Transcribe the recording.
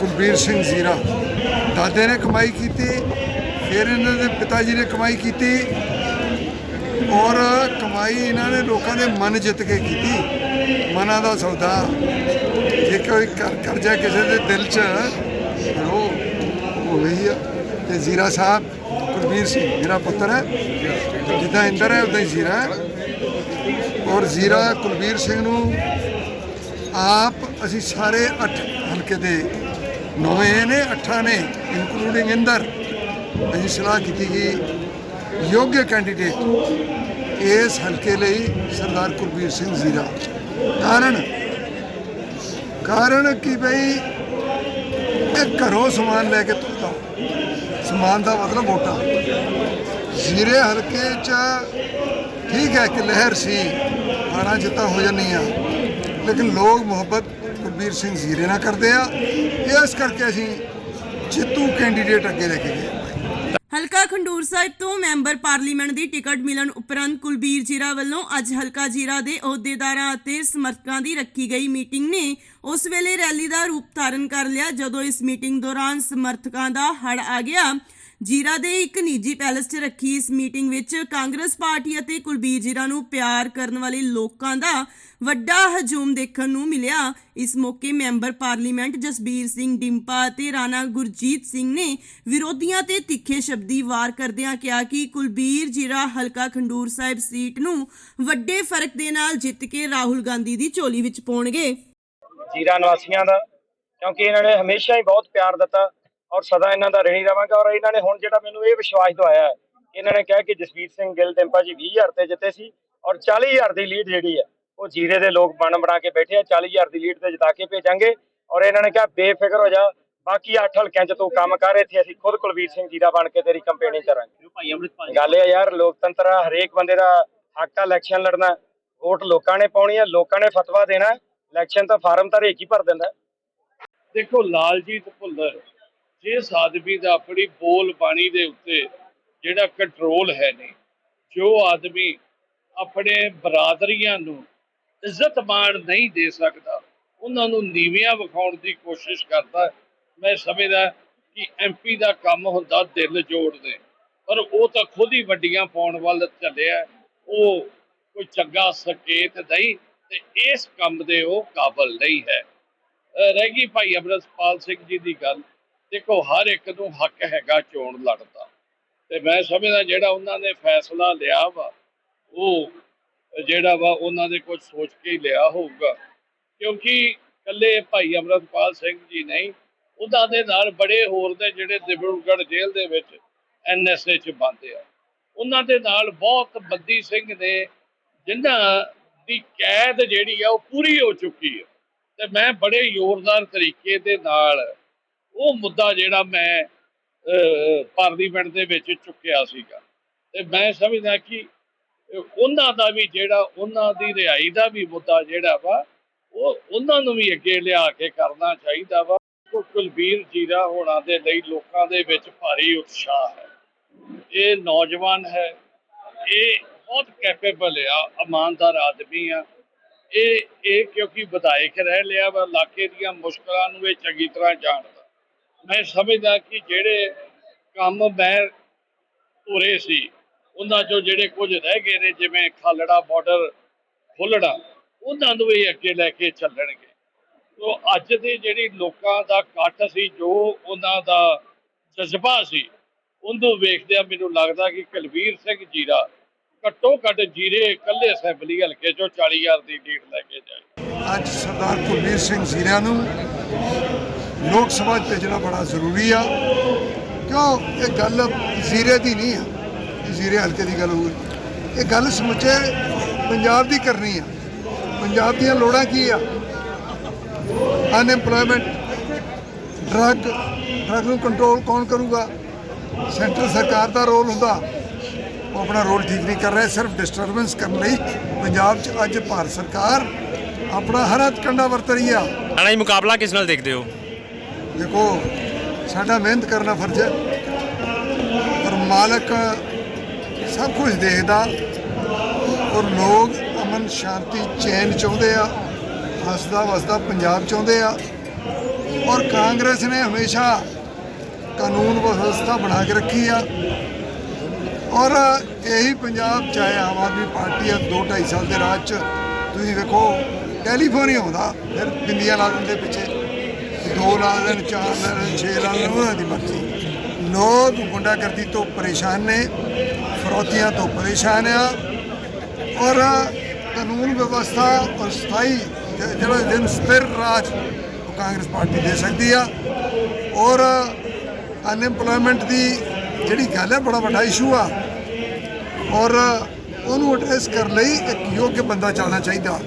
ਕੁਲਬੀਰ ਸਿੰਘ ਜ਼ੀਰਾ। ਦਾਦੇ ਨੇ ਕਮਾਈ ਕੀਤੀ, ਫਿਰ ਇਹਨਾਂ ਦੇ ਪਿਤਾ ਜੀ ਨੇ ਕਮਾਈ ਕੀਤੀ ਔਰ ਕਮਾਈ ਇਹਨਾਂ ਨੇ ਲੋਕਾਂ ਦੇ ਮਨ ਜਿੱਤ ਕੇ ਕੀਤੀ, ਮਨਾਂ ਦਾ ਸੌਦਾ। ਜੇ ਕੋਈ ਕਰਜ਼ਾ ਕਿਸੇ ਦੇ ਦਿਲ 'ਚ ਰੋ ਉਹ ਹੋ ਗਈ ਆ। ਤੇ ਜ਼ੀਰਾ ਸਾਹਿਬ, ਕੁਲਬੀਰ ਸਿੰਘ ਮੇਰਾ ਪੁੱਤਰ ਹੈ। ਜਿੱਦਾਂ ਇੰਦਰ ਹੈ, ਉਦਾਂ ਹੀ ਜ਼ੀਰਾ ਹੈ। ਔਰ ਜ਼ੀਰਾ ਕੁਲਬੀਰ ਸਿੰਘ ਨੂੰ ਆਪ ਅਸੀਂ ਸਾਰੇ ਅੱਠ ਹਲਕੇ ਦੇ ਨੌਵੇਂ ਨੇ, ਅੱਠਾਂ ਨੇ ਇਨਕਲੂਡਿੰਗ ਇੰਦਰ। ਅਸੀਂ ਸਲਾਹ ਕੀਤੀ ਕਿ ਯੋਗ ਕੈਂਡੀਡੇਟ ਇਸ ਹਲਕੇ ਲਈ ਸਰਦਾਰ ਕੁਲਬੀਰ ਸਿੰਘ ਜ਼ੀਰਾ ਕਾਰਨ? ਕਾਰਨ ਕਿ ਭਈ ਇਹ ਘਰੋਂ ਸਮਾਨ ਲੈ ਕੇ ਤੁਰਦਾ। ਸਮਾਨ ਦਾ ਮਤਲਬ ਵੋਟਾਂ। ਜ਼ੀਰੇ ਹਲਕੇ ਚ ਠੀਕ ਹੈ ਕਿ ਲਹਿਰ ਸੀ। ਹਾਰਾਂ ਜਿੱਤਾਂ ਹੋ ਜਾਂਦੀਆਂ ਲੇਕਿਨ ਲੋਕ ਮੁਹੱਬਤ ਕੁਲਬੀਰ ਸਿੰਘ ਜ਼ੀਰੇ ਨਾਲ ਕਰਦੇ ਆ। ਇਸ ਕਰਕੇ ਅਸੀਂ ਜਿੱਤੂ ਕੈਂਡੀਡੇਟ ਅੱਗੇ ਲੈ ਕੇ ਗਏ। ਹਲਕਾ ਖੰਡੂਰ ਸਾਹਿਬ ਤੋਂ ਮੈਂਬਰ ਪਾਰਲੀਮੈਂਟ ਦੀ ਟਿਕਟ ਮਿਲਣ ਉਪਰੰਤ ਕੁਲਬੀਰ ਜੀਰਾ ਵੱਲੋਂ ਅੱਜ ਹਲਕਾ ਜੀਰਾ ਦੇ ਅਹੁਦੇਦਾਰਾਂ ਅਤੇ ਸਮਰਥਕਾਂ ਦੀ ਰੱਖੀ ਗਈ ਮੀਟਿੰਗ ਨੇ ਉਸ ਵੇਲੇ ਰੈਲੀ ਦਾ ਰੂਪ ਧਾਰਨ ਕਰ ਲਿਆ। ਜਦੋਂ ਇਸ ਮੀਟਿੰਗ ਦੌਰਾਨ ਸਮਰਥਕਾਂ ਦਾ ਹੜ ਆ ਗਿਆ ਜੀਰਾ ਦੇ ਇੱਕ ਨਿੱਜੀ ਪੈਲਸ 'ਚ ਰੱਖੀ ਇਸ ਮੀਟਿੰਗ ਵਿੱਚ ਕਾਂਗਰਸ ਪਾਰਟੀ ਅਤੇ ਕੁਲਬੀਰ ਜੀਰਾ ਨੂੰ ਪਿਆਰ ਕਰਨ ਵਾਲੇ ਲੋਕਾਂ ਦਾ ਵੱਡਾ ਹਜੂਮ ਦੇਖਣ ਨੂੰ ਮਿਲਿਆ। ਇਸ ਮੌਕੇ ਮੈਂਬਰ ਪਾਰਲੀਮੈਂਟ ਜਸਬੀਰ ਸਿੰਘ ਡਿੰਪਾ ਅਤੇ ਰਾਣਾ ਗੁਰਜੀਤ ਸਿੰਘ ਨੇ ਵਿਰੋਧੀਆਂ ਤੇ ਤਿੱਖੇ ਸ਼ਬਦੀ ਵਾਰ ਕਰਦਿਆਂ ਕਿਹਾ ਕਿ ਕੁਲਬੀਰ ਜੀਰਾ ਹਲਕਾ ਖੰਡੂਰ ਸਾਹਿਬ ਸੀਟ ਨੂੰ ਵੱਡੇ ਫ਼ਰਕ ਦੇ ਨਾਲ ਜਿੱਤ ਕੇ ਰਾਹੁਲ ਗਾਂਧੀ ਦੀ ਝੋਲੀ ਵਿੱਚ ਪਾਉਣਗੇ। ਜੀਰਾ ਨਿਵਾਸੀਆਂ ਦਾ, ਕਿਉਂਕਿ ਇਹਨਾਂ ਨੇ ਹਮੇਸ਼ਾ ਹੀ ਬਹੁਤ ਪਿਆਰ ਦਿੱਤਾ। ਔਰ ਸਦਾ ਇਹਨਾਂ ਦਾ ਰਹਿਣੀ ਰਵਾਂਗਾ ਔਰ ਇਹਨਾਂ ਨੇ ਹੁਣ ਜਿਹੜਾ ਮੈਨੂੰ ਇਹ ਵਿਸ਼ਵਾਸ ਦਵਾਇਆ ਹੈ ਇਹਨਾਂ ਨੇ ਕਿਹਾ ਕਿ ਜਸਵੀਰ ਸਿੰਘ ਗਿੱਲ ਟੈਂਪਾ ਜੀ 20000 ਤੇ ਜਿੱਤੇ ਸੀ ਔਰ 40000 ਦੀ ਲੀਡ ਜਿਹੜੀ ਹੈ ਉਹ ਜੀਰੇ ਦੇ ਲੋਕ ਬਣ ਬਣਾ ਕੇ ਬੈਠੇ ਆ 40000 ਦੀ ਲੀਡ ਤੇ ਜਿਤਾ ਕੇ ਭੇਜਾਂਗੇ ਔਰ ਇਹਨਾਂ ਨੇ ਕਿਹਾ ਬੇਫਿਕਰ ਹੋ ਜਾ ਬਾਕੀ 8 ਹਲਕਿਆਂ 'ਚ ਤੂੰ ਕੰਮ ਕਰ ਇੱਥੇ ਅਸੀਂ ਖੁਦ ਕੁਲਵੀਰ ਸਿੰਘ ਜੀਰਾ ਬਣ ਕੇ ਤੇਰੀ ਕੰਪੇਨਿੰਗ ਕਰਾਂਗੇ। ਭਾਈ ਅੰਮ੍ਰਿਤਪਾਲ ਗੱਲ ਇਹ ਯਾਰ ਲੋਕਤੰਤਰ ਆ ਹਰੇਕ ਬੰਦੇ ਦਾ ਹੱਕ ਆ ਇਲੈਕਸ਼ਨ ਲੜਨਾ ਵੋਟ ਲੋਕਾਂ ਨੇ ਪਾਉਣੀ ਆ ਲੋਕਾਂ ਨੇ ਫਤਵਾ ਦੇਣਾ ਇਲੈਕਸ਼ਨ ਤਾਂ ਫਾਰਮ ਤਾਂ ਹਰੇਕ ਹੀ ਭਰ ਦਿੰਦਾ। ਦੇਖੋ ਲਾਲਜੀਤ ਭੁੱਲਰ ਜਿਸ ਆਦਮੀ ਦਾ ਆਪਣੀ ਬੋਲ ਬਾਣੀ ਦੇ ਉੱਤੇ ਜਿਹੜਾ ਕੰਟਰੋਲ ਹੈ ਨਹੀਂ, ਜੋ ਆਦਮੀ ਆਪਣੇ ਬਰਾਦਰੀਆਂ ਨੂੰ ਇੱਜ਼ਤ ਮਾਣ ਨਹੀਂ ਦੇ ਸਕਦਾ, ਉਹਨਾਂ ਨੂੰ ਨੀਵੀਆਂ ਵਿਖਾਉਣ ਦੀ ਕੋਸ਼ਿਸ਼ ਕਰਦਾ ਮੈਂ ਸਮਝਦਾ ਕਿ ਐਮਪੀ ਦਾ ਕੰਮ ਹੁੰਦਾ ਦਿਲ ਜੋੜ ਜੋੜਦੇ, ਪਰ ਉਹ ਤਾਂ ਖੁਦ ਹੀ ਵੱਡੀਆਂ ਪਾਉਣ ਵੱਲ ਚੱਲਿਆ ਉਹ ਕੋਈ ਚੰਗਾ ਸੰਕੇਤ ਨਹੀਂ ਤੇ ਇਸ ਕੰਮ ਦੇ ਉਹ ਕਾਬਲ ਨਹੀਂ ਹੈ। ਰਹਿ ਗਈ ਭਾਈ ਅਮਰਤਪਾਲ ਸਿੰਘ ਜੀ ਦੀ ਗੱਲ। ਦੇਖੋ, ਹਰ ਇੱਕ ਨੂੰ ਹੱਕ ਹੈਗਾ ਚੋਣ ਲੜਦਾ ਤੇ ਮੈਂ ਸਮਝਦਾ ਜਿਹੜਾ ਉਹਨਾਂ ਨੇ ਫੈਸਲਾ ਲਿਆ ਵਾ, ਉਹ ਜਿਹੜਾ ਵਾ ਉਹਨਾਂ ਦੇ ਕੁਝ ਸੋਚ ਕੇ ਹੀ ਲਿਆ ਹੋਊਗਾ। ਕਿਉਂਕਿ ਕੱਲੇ ਭਾਈ ਅਮਰਤਪਾਲ ਸਿੰਘ ਜੀ ਨਹੀਂ, ਉਹਨਾਂ ਦੇ ਨਾਲ ਬੜੇ ਹੋਰ ਦੇ ਜਿਹੜੇ ਦਿਬੜਗੜ ਜੇਲ੍ਹ ਦੇ ਵਿੱਚ ਐਨਐਸਏ ਚ ਬੰਦੇ ਆ। ਉਹਨਾਂ ਦੇ ਨਾਲ ਬਹੁਤ ਬੱਦੀ ਸਿੰਘ ਨੇ, ਜਿਨ੍ਹਾਂ ਦੀ ਕੈਦ ਜਿਹੜੀ ਆ, ਉਹ ਪੂਰੀ ਹੋ ਚੁੱਕੀ ਹੈ ਤੇ ਮੈਂ ਬੜੇ ਜ਼ੋਰਦਾਰ ਤਰੀਕੇ ਦੇ ਨਾਲ ਉਹ ਮੁੱਦਾ ਜਿਹੜਾ ਮੈਂ ਪਾਰਲੀਮੈਂਟ ਦੇ ਵਿੱਚ ਚੁੱਕਿਆ ਸੀਗਾ। ਤੇ ਮੈਂ ਸਮਝਦਾ ਕਿ ਉਹਨਾਂ ਦਾ ਵੀ ਜਿਹੜਾ, ਉਹਨਾਂ ਦੀ ਰਿਹਾਈ ਦਾ ਵੀ ਮੁੱਦਾ ਜਿਹੜਾ ਵਾ, ਉਹ ਉਹਨਾਂ ਨੂੰ ਵੀ ਅੱਗੇ ਲਿਆ ਕੇ ਕਰਨਾ ਚਾਹੀਦਾ ਵਾ। ਕੁਲਬੀਰ ਜੀਰਾ ਹੋਣਾ ਦੇ ਲਈ ਲੋਕਾਂ ਦੇ ਵਿੱਚ ਭਾਰੀ ਉਤਸ਼ਾਹ ਹੈ। ਇਹ ਨੌਜਵਾਨ ਹੈ। ਇਹ ਬਹੁਤ ਕੈਪੇਬਲ ਆ, ਇਮਾਨਦਾਰ ਆਦਮੀ ਆ। ਇਹ ਇਹ ਕਿਉਂਕਿ ਵਿਧਾਇਕ ਰਹਿ ਲਿਆ ਵਾ ਇਲਾਕੇ ਦੀਆਂ ਮੁਸ਼ਕਲਾਂ ਨੂੰ ਇਹ ਚੰਗੀ ਤਰ੍ਹਾਂ ਜਾਣਦਾ। ਮੈਂ ਸਮਝਦਾ ਕਿ ਜਿਹੜੇ ਕੰਮ ਮੈਂ ਧੁਰੇ ਸੀ, ਉਹਨਾਂ ਚੋਂ ਜਿਹੜੇ ਕੁਝ ਰਹਿ ਗਏ ਨੇ, ਜਿਵੇਂ ਖਾਲੜਾ ਬਾਰਡਰ ਖੋਲਣਾ ਉਹਨਾਂ ਨੂੰ ਵੀ ਅੱਗੇ ਲੈ ਕੇ ਚੱਲਣਗੇ। ਸੋ ਅੱਜ ਦੇ ਜਿਹੜੀ ਲੋਕਾਂ ਦਾ ਕੱਟ ਸੀ, ਜੋ ਉਹਨਾਂ ਦਾ ਜਜ਼ਬਾ ਸੀ, ਉਹਨੂੰ ਵੇਖਦਿਆਂ ਮੈਨੂੰ ਲੱਗਦਾ ਕਿ ਕੁਲਵੀਰ ਸਿੰਘ ਜੀਰਾ ਘੱਟੋ ਘੱਟ ਜੀਰੇ ਇਕੱਲੇ ਅਸੈਂਬਲੀ ਹਲਕੇ ਚੋਂ 40000 ਦੀ ਲੀਡ ਲੈ ਕੇ ਜਾਏ। ਅੱਜ ਸਰਦਾਰ ਕੁਲਬੀਰ ਸਿੰਘ ਜ਼ੀਰਾ ਨੂੰ ਲੋਕ ਸਭਾ 'ਚ ਭੇਜਣਾ ਬੜਾ ਜ਼ਰੂਰੀ ਆ। ਕਿਉਂ? ਇਹ ਗੱਲ ਜ਼ੀਰੇ ਦੀ ਨਹੀਂ ਆ। ਜ਼ੀਰੇ ਹਲਕੇ ਦੀ ਗੱਲ ਹੋਈ ਇਹ ਗੱਲ ਸਮੁੱਚੇ ਪੰਜਾਬ ਦੀ ਕਰਨੀ ਆ। ਪੰਜਾਬ ਦੀਆਂ ਲੋੜਾਂ ਕੀ ਆ? ਅਨਐਮਪਲੋਇਮੈਂਟ ਡਰੱਗ ਡਰੱਗ ਨੂੰ ਕੰਟਰੋਲ ਕੌਣ ਕਰੂਗਾ? ਸੈਂਟਰ ਸਰਕਾਰ ਦਾ ਰੋਲ ਹੁੰਦਾ। ਉਹ ਆਪਣਾ ਰੋਲ ਠੀਕ ਨਹੀਂ ਕਰ ਰਿਹਾ। ਸਿਰਫ ਡਿਸਟਰਬੈਂਸ ਕਰਨ ਲਈ ਪੰਜਾਬ 'ਚ ਅੱਜ ਭਾਰਤ ਸਰਕਾਰ ਆਪਣਾ ਹਰ ਹੱਥ ਕੰਡਾ ਵਰਤ ਰਹੀ ਆ। ਰਾਣਾ ਜੀ ਮੁਕਾਬਲਾ ਕਿਸ ਨਾਲ ਦੇਖਦੇ ਹੋ? ਦੇਖੋ, ਸਾਡਾ ਮਿਹਨਤ ਕਰਨਾ ਫਰਜ਼ ਹੈ। ਔਰ ਮਾਲਕ ਸਭ ਕੁਝ ਦੇਖਦਾ ਔਰ ਲੋਕ ਅਮਨ ਸ਼ਾਂਤੀ ਚੈਨ ਚਾਹੁੰਦੇ ਆ, ਹੱਸਦਾ ਵਸਦਾ ਪੰਜਾਬ ਚਾਹੁੰਦੇ ਆ। ਔਰ ਕਾਂਗਰਸ ਨੇ ਹਮੇਸ਼ਾ ਕਾਨੂੰਨ ਵਿਵਸਥਾ ਬਣਾ ਕੇ ਰੱਖੀ ਆ। ਔਰ ਇਹੀ ਪੰਜਾਬ ਚਾਹੇ ਆਮ ਆਦਮੀ ਪਾਰਟੀ ਆ 2 2.5 ਸਾਲ ਦੇ ਰਾਜ ਚ, ਤੁਸੀਂ ਵੇਖੋ ਟੈਲੀਫੋਨ ਹੀ ਆਉਂਦਾ, ਫਿਰ ਬਿੰਦੀਆਂ ਲਾ ਦਿੰਦੇ ਪਿੱਛੇ। ਦੋ ਲਾ ਲੈਣ, ਚਾਰ ਲਾ ਲੈਣ, ਛੇ ਲਾ ਲੈਣ, ਉਹਨਾਂ ਦੀ ਮਰਜ਼ੀ। ਲੋਕ ਗੁੰਡਾਗਰਦੀ ਤੋਂ ਪਰੇਸ਼ਾਨ ਨੇ, ਫਰੋਤੀਆਂ ਤੋਂ ਪਰੇਸ਼ਾਨ ਆ। ਔਰ ਕਾਨੂੰਨ ਵਿਵਸਥਾ ਔਰ ਸਥਾਈ ਜਿਹੜਾ ਦਿਨ ਸਥਿਰ ਰਾਜ ਉਹ ਕਾਂਗਰਸ ਪਾਰਟੀ ਦੇ ਸਕਦੀ ਆ। ਔਰ ਅਨਐਮਪਲੋਇਮੈਂਟ ਦੀ ਜਿਹੜੀ ਗੱਲ ਹੈ ਬੜਾ ਵੱਡਾ ਇਸ਼ੂ ਆ। ਔਰ ਉਹਨੂੰ ਐਡਰੈਸ ਕਰਨ ਲਈ ਇੱਕ ਯੋਗ ਬੰਦਾ ਚਾਹਣਾ ਚਾਹੀਦਾ।